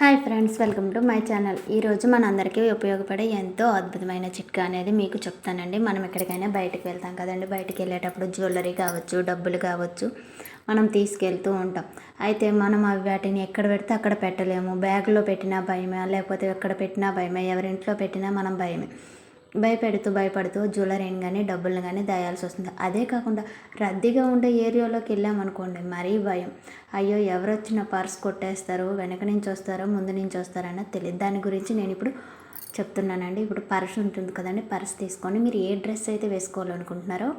Hi friends welcome to my channel ఈరోజు మనందరికీ ఉపయోగపడే ఎంతో అద్భుతమైన చిట్కా అనేది మీకు చెప్తానండి. మనం ఎక్కడికైనా బయటకు వెళ్తాం కదండి. బయటకు వెళ్ళేటప్పుడు జ్యువెలరీ కావచ్చు డబ్బులు కావచ్చు మనం తీసుకెళ్తూ ఉంటాం. అయితే మనం అవి వాటిని ఎక్కడ పెడితే అక్కడ పెట్టలేము. బ్యాగ్లో పెట్టినా భయమే లేకపోతే ఎక్కడ పెట్టినా భయమే ఎవరింట్లో పెట్టినా మనం భయమే. భయపెడుతూ భయపడుతూ జ్యువెలరీని కానీ డబ్బులను కానీ దాయాల్సి వస్తుంది. అదే కాకుండా రద్దీగా ఉండే ఏరియాలోకి వెళ్ళామనుకోండి మరీ భయం. అయ్యో ఎవరు వచ్చిన పర్స్ కొట్టేస్తారు వెనక నుంచి వస్తారో ముందు నుంచి వస్తారన్న తెలియదు దాని గురించి నేను ఇప్పుడు చెప్తున్నానండి. ఇప్పుడు పర్స్ ఉంటుంది కదండి పర్స్ తీసుకొని మీరు ఏ డ్రెస్ అయితే వేసుకోవాలనుకుంటున్నారో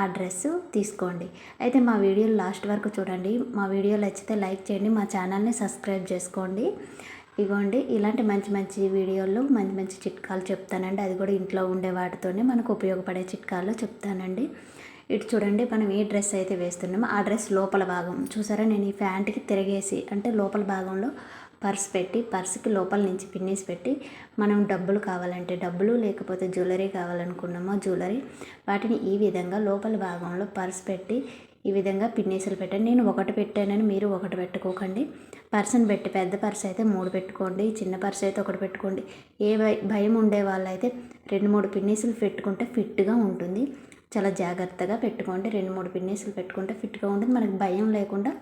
ఆ డ్రెస్ తీసుకోండి. అయితే మా వీడియోలు లాస్ట్ వరకు చూడండి. మా వీడియోలు నచ్చితే లైక్ చేయండి. మా ఛానల్ని సబ్స్క్రైబ్ చేసుకోండి. ఇగోండి ఇలాంటి మంచి మంచి వీడియోలు మంచి మంచి చిట్కాలు చెప్తానండి. అది కూడా ఇంట్లో ఉండే వాటితోనే మనకు ఉపయోగపడే చిట్కాలు చెప్తానండి. ఇటు చూడండి మనం ఏ డ్రెస్ అయితే వేస్తున్నామో ఆ డ్రెస్ లోపల భాగం. చూసారా నేను ఈ ప్యాంట్కి తిరిగేసి అంటే లోపల భాగంలో పర్స్ పెట్టి పర్స్కి లోపల నుంచి పిన్నీస్ పెట్టి మనం డబ్బులు కావాలంటే డబ్బులు లేకపోతే జ్యువెలరీ కావాలనుకున్నామో జ్యువెలరీ వాటిని ఈ విధంగా లోపల భాగంలో పర్స్ పెట్టి ఈ విధంగా పిన్నీసులు పెట్టండి. నేను ఒకటి పెట్టానని మీరు ఒకటి పెట్టుకోకండి. పర్సన్ పెట్టి పెద్ద పర్స్ అయితే మూడు పెట్టుకోండి. చిన్న పర్స్ అయితే ఒకటి పెట్టుకోండి. ఏ భయం ఉండే వాళ్ళైతే రెండు మూడు పిన్నీసులు పెట్టుకుంటే ఫిట్గా ఉంటుంది. చాలా జాగ్రత్తగా పెట్టుకోండి. రెండు మూడు పిన్నీసులు పెట్టుకుంటే ఫిట్గా ఉంటుంది. మనకి భయం లేకుండా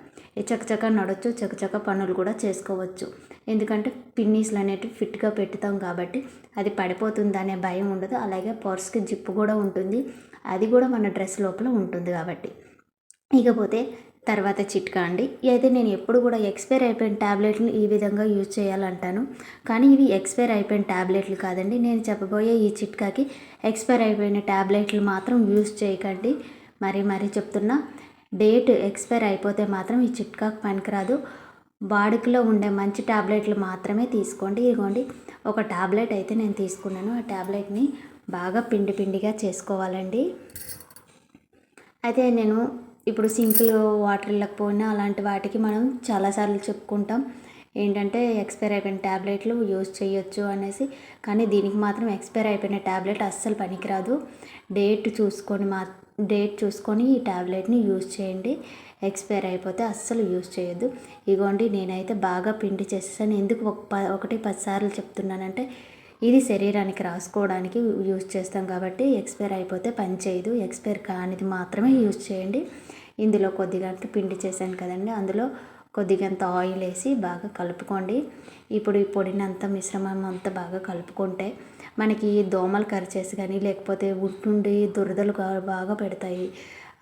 చకచక నడవచ్చు చకచక పనులు కూడా చేసుకోవచ్చు. ఎందుకంటే పిన్నీసులు అనేటివి ఫిట్గా పెట్టుతాం కాబట్టి అది పడిపోతుంది అనే భయం ఉండదు. అలాగే పర్స్కి జిప్పు కూడా ఉంటుంది. అది కూడా మన డ్రెస్ లోపల ఉంటుంది కాబట్టి. ఇకపోతే తర్వాత చిట్కా అండి. అయితే నేను ఎప్పుడు కూడా ఎక్స్పైర్ అయిపోయిన ట్యాబ్లెట్లు ఈ విధంగా యూజ్ చేయాలంటాను. కానీ ఇవి ఎక్స్పైర్ అయిపోయిన ట్యాబ్లెట్లు కాదండి. నేను చెప్పబోయే ఈ చిట్కాకి ఎక్స్పైర్ అయిపోయిన ట్యాబ్లెట్లు మాత్రం యూజ్ చేయకండి. మరి మరీ చెప్తున్నా డేట్ ఎక్స్పైర్ అయిపోతే మాత్రం ఈ చిట్కాకు పనికిరాదు. వాడుకలో ఉండే మంచి ట్యాబ్లెట్లు మాత్రమే తీసుకోండి. ఇదిగోండి ఒక ట్యాబ్లెట్ అయితే నేను తీసుకున్నాను. ఆ ట్యాబ్లెట్ని బాగా పిండి పిండిగా చేసుకోవాలండి. అయితే నేను ఇప్పుడు సింక్లో వాటర్ వెళ్ళకపోయినా అలాంటి వాటికి మనం చాలాసార్లు చెప్పుకుంటాం. ఏంటంటే ఎక్స్పైర్ అయిపోయిన ట్యాబ్లెట్లు యూజ్ చేయొచ్చు అనేసి. కానీ దీనికి మాత్రం ఎక్స్పైర్ అయిపోయిన ట్యాబ్లెట్ అస్సలు పనికిరాదు. డేట్ చూసుకొని మా డేట్ చూసుకొని ఈ ట్యాబ్లెట్ని యూజ్ చేయండి. ఎక్స్పైర్ అయిపోతే అస్సలు యూజ్ చేయొద్దు. ఇగోండి నేనైతే బాగా పిండి చేసేసాను. ఎందుకు ఒక ప ఒకటి పదిసార్లు చెప్తున్నానంటే ఇది శరీరానికి రాసుకోవడానికి యూజ్ చేస్తాం కాబట్టి ఎక్స్పైర్ అయిపోతే పని చేయదు. ఎక్స్పైర్ కానిది మాత్రమే యూజ్ చేయండి. ఇందులో కొద్దిగా పిండి చేశాను కదండి. అందులో కొద్దిగంత ఆయిల్ వేసి బాగా కలుపుకోండి. ఇప్పుడు ఈ పొడినంత మిశ్రమం అంతా బాగా కలుపుకుంటే మనకి దోమలు కరిచేసి కానీ లేకపోతే ఉట్టుండి దురదలు బాగా పెడతాయి.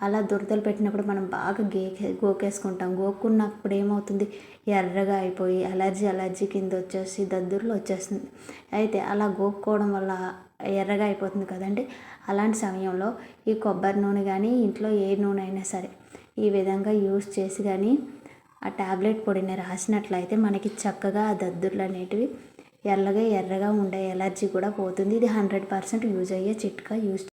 అలా దురదలు పెట్టినప్పుడు మనం బాగా గేకే గోకేసుకుంటాం. గోక్కున్నప్పుడు ఏమవుతుంది? ఎర్రగా అయిపోయి అలర్జీ అలర్జీ కింద వచ్చేసి దద్దుర్లు వచ్చేస్తుంది. అయితే అలా గోక్కోవడం వల్ల ఎర్రగా అయిపోతుంది కదండి. అలాంటి సమయంలో ఈ కొబ్బరి నూనె కానీ ఇంట్లో ఏ నూనె అయినా సరే ఈ విధంగా యూస్ చేసి కానీ ఆ ట్యాబ్లెట్ పొడిని రాసినట్లయితే మనకి చక్కగా ఆ దద్దుర్లు అనేటివి ఎర్రగా ఎర్రగా ఉండే ఎలర్జీ కూడా పోతుంది. ఇది హండ్రెడ్ పర్సెంట్ యూజ్ అయ్యే చిట్కా యూజ్